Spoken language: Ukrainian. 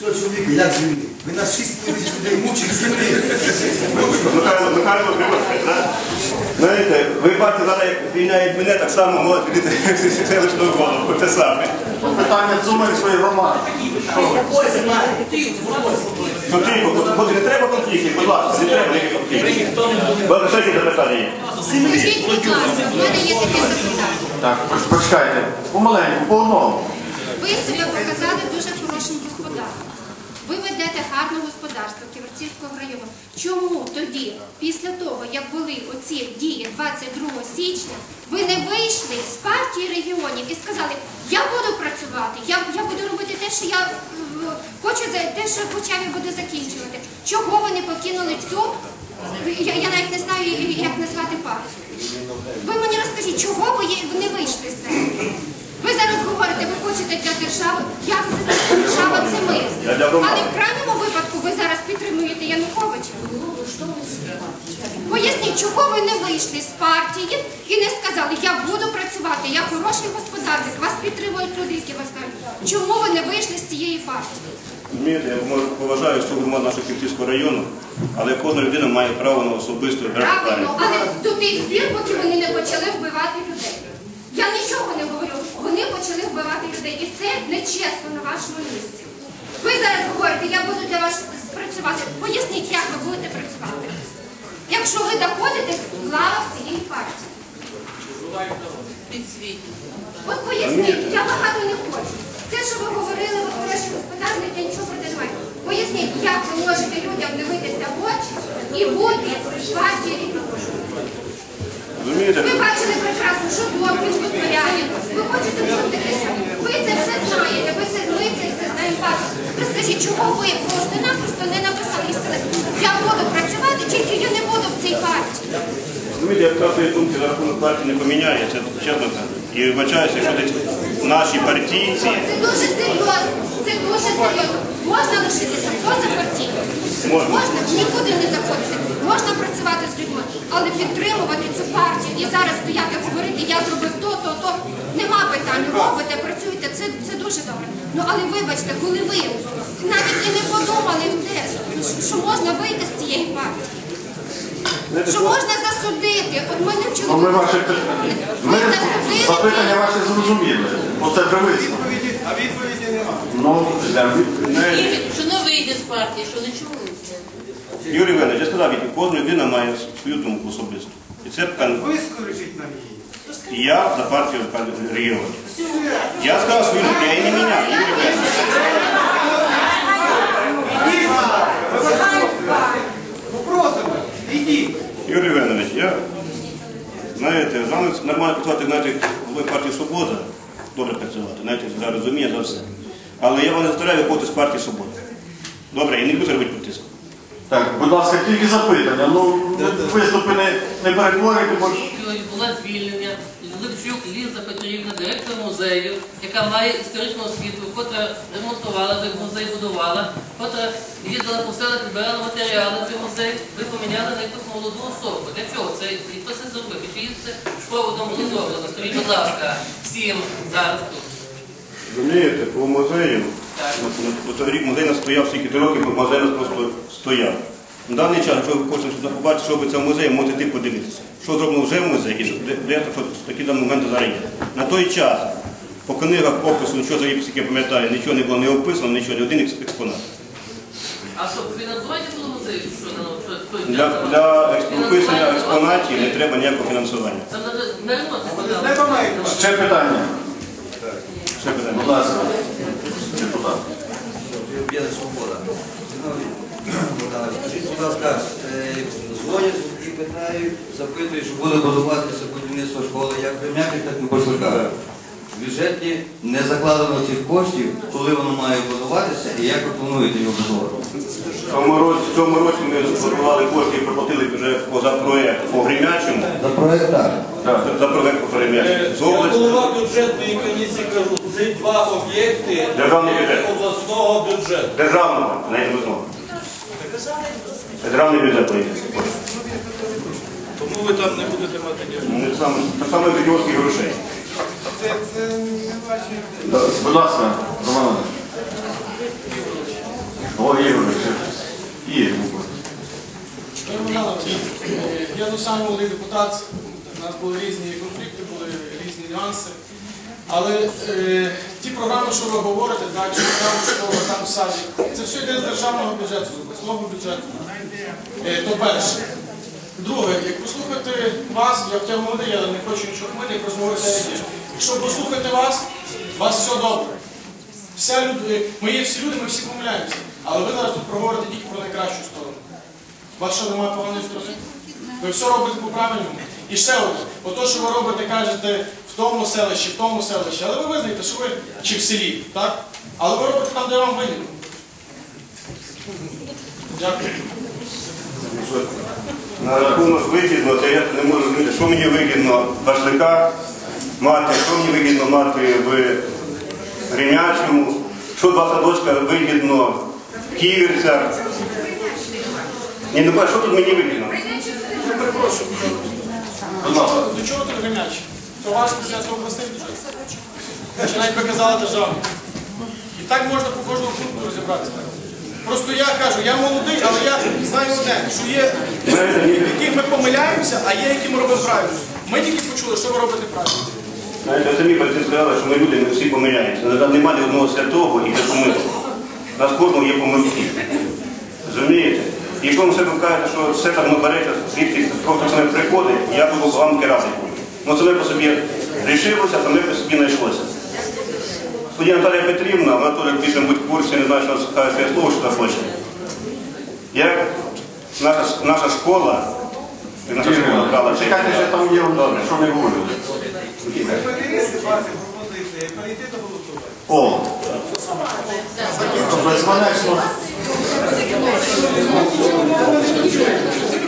Цього чоловіка як землі? Ви нас 6 тисяч людей мучить землі. Михайло, Михайло Кривошець, так? Знаєте, ви бачите, зараз як звільняють мене, так само можуть звільнити селищного голову. Те саме. Питання Цумерської громади. Конфлікту, бо не треба конфліктів, будь ласка, не треба ніяких конфліктів. Добре, ще які запитання є? Скажіть, будь ласка, в мене є таке запитання. Так, почекайте. Помаленьку, по одному. Ви себе показали дуже хорошим господарством. Ви ведете гарне господарство Ківерцівського району. Чому тоді, після того, як були оці дії 22 січня, ви не вийшли з партії регіонів і сказали, я буду працювати, я, я буду робити те, що я е, хочу те, що почав і буду закінчувати. Чого ви не покинули цю? Я, я навіть не знаю, як назвати партію. Ви мені розкажіть, чого ви не вийшли з цього? Ви ви хочете для держави. Як це держава це ми? Я. Але в крайньому випадку ви зараз підтримуєте Януковича. Поясніть, чого ви не вийшли з партії і не сказали, я буду працювати, я хороший господарник, вас підтримують люди, які вас знають. Чому ви не вийшли з цієї партії? Розумієте, я поважаю всю громаду нашого Київського району, але кожна людина має право на особисту Правильно, але до тих пір, поки вони не почали вбивати людей. Я нічого не говорю. Вони почали вбивати людей. І це нечесно на вашому місці. Ви зараз говорите, я буду для вас працювати. Поясніть, як ви будете працювати. Якщо ви доходите в лавах цієї партії. От поясніть, я багато не хочу. Те, що ви говорили, ви хороші господарник, я нічого проти не маю. Поясніть, як ви можете людям дивитися в очі і бути в партії рівного. Розумієте? Ви бачили прекрасно, що Добрич витворяє. Ви хочете втрутитися. Ви це все знаєте, ви це, ми це все знаємо бачимо. Розкажіть, чого ви просто-напросто не написали і сказали, я буду працювати, тільки я не буду в цій партії. Розумієте, я вказую думки за рахунок партії не поміняє, це чесно кажу. І вибачаюся, якщо десь наші партійці, Це дуже серйозно. Серйозно. Можна лишитися поза партією. Можна. Можна нікуди не заходити. Можна працювати з людьми, але підтримувати цю партію і зараз стояти говорити, я зробив то, то, то. Нема питань. Робите, працюєте, це, це дуже добре. Ну але вибачте, коли ви навіть і не подумали в те, що можна вийти з цієї партії. Що можна засудити? От мене Ну, чоловік. ми ваші ми запитання ваші зрозуміли. Оце привично. А відповіді немає. Ну, йдемо відповідь. Що не вийде з партії, що не чується. Юрій Іванович, я сказав, що кожна людина має свою думку особисту. І це пан- Вискоричіть нам її. і я за партію регіону. Я сказав свою думку, я її не міняю, Юрій. Ну. Юрій Іванович, я, знаєте, з вами нормально працювати, знаєте, головою партії Свобода, добре працювати, знаєте, за розуміння, за все. Але я вам не заставляю виходити з партії Свобода. Добре, я не буду робити притиску. Так, будь ласка, тільки запитання. Ну, виступи не, не перетворюйте, бо ж була звільнення. Левчук Ліза Петрівна, директор музею, яка має історичну освіту, котра ремонтувала музей, будувала, котра їздила по селах, збирала матеріали поміняли на якусь молоду особу. Для чого це? І хто це зробив? І чи їздите проводом було зроблено? Скажіть, будь ласка, всім зараз тут. Розумієте, по музею, рік музей нас стояв стільки років, бо музей нас просто стояв. На даний час, якщо ви хочете побачити, що робиться в музеї, можете йти подивитися. Що зроблено вже в музеї, і що- де, що такі дані моменти зараз є. На той час по книгах опису, нічого за скільки я пам'ятаю, нічого не було не описано, нічого, ні один експонат. А що, фінансування було Для, для описання експонатів не треба ніякого фінансування. Подали. Не помайте. ще питання. Ще питання. Будь ласка. Депутат. Об'єднана свобода. Скажіть, будь ласка, е, дзвонять і питають, запитують, що буде будуватися будівництво школи як в Рем'яках, так і в Башликах. Бюджеті не закладено цих коштів, коли воно має будуватися і як ви плануєте його будувати. В цьому році, в цьому році ми сформували кошти і проплатили вже поза проєкт по Гремячому, За проєкт так. за проєкт по Гремячому. З Я області. голова бюджетної комісії кажу, це два об'єкти Державний бюджет. обласного бюджету. Державного, не інвестного. Державний бюджет поїхався. Тому ви там не будете мати ніякого. Так само, так само ідіотських грошей. Це, це не ваші. Будь ласка, Роман. О, Ігор. Ігор е, Я до самого молодий депутат, у нас були різні конфлікти, були різні нюанси. Але е, ті програми, що ви говорите, так, що там школа, там садик, це все йде з державного бюджету, з обласного бюджету. Е, то перше. Друге, як послухати вас, я в молодий, я не хочу нічого хмити, як розмовити. Якщо послухати вас, у вас все добре. Вся люди, ми є всі люди, ми всі помиляємося. Але ви зараз тут проговорите тільки про найкращу сторону. У вас що немає поганої сторони? Ви все робите по-правильному. І ще одне, ото, що ви робите, кажете, в тому селищі, в тому селищі, але ви визнаєте, що ви чи в селі, так? Але ви робите там, де вам вигідно. Дякую. На рахунок вигідно, то я не можу зрозуміти, що мені вигідно Башлика мати, що мені вигідно мати в Гринячому, що два садочка вигідно в Ківерцях. Ні, ну що тут мені вигідно? Я перепрошую. До чого, до чого тут гремяч? То ваш бюджет, обласний бюджет. Чи навіть би казали державний. І так можна по кожному пункту розібратися. Просто я кажу, я молодий, але я знаю одне, що є в яких ми помиляємося, а є, які ми робимо правильно. Ми тільки почули, що ви робите правильно. Знаєте, самі батьки сказали, що ми люди ми всі помиляємося. Немає ні одного святого і без помилок. У нас кожного є помилки. І якщо ви себе кажете, що все там набереться, звідки просто саме приходить, я буду вам радий. Ну це ми по собі рішилося, ми по собі знайшлося. Студія Наталія Петрівна, вона теж більше бути в курсі, не знаю, що скаже своє слово, що хоче. Як наша, наша школа, Чекайте, що там є, що не говорили. Перейти до голосування. О! Тобто, Безконечно. Ну.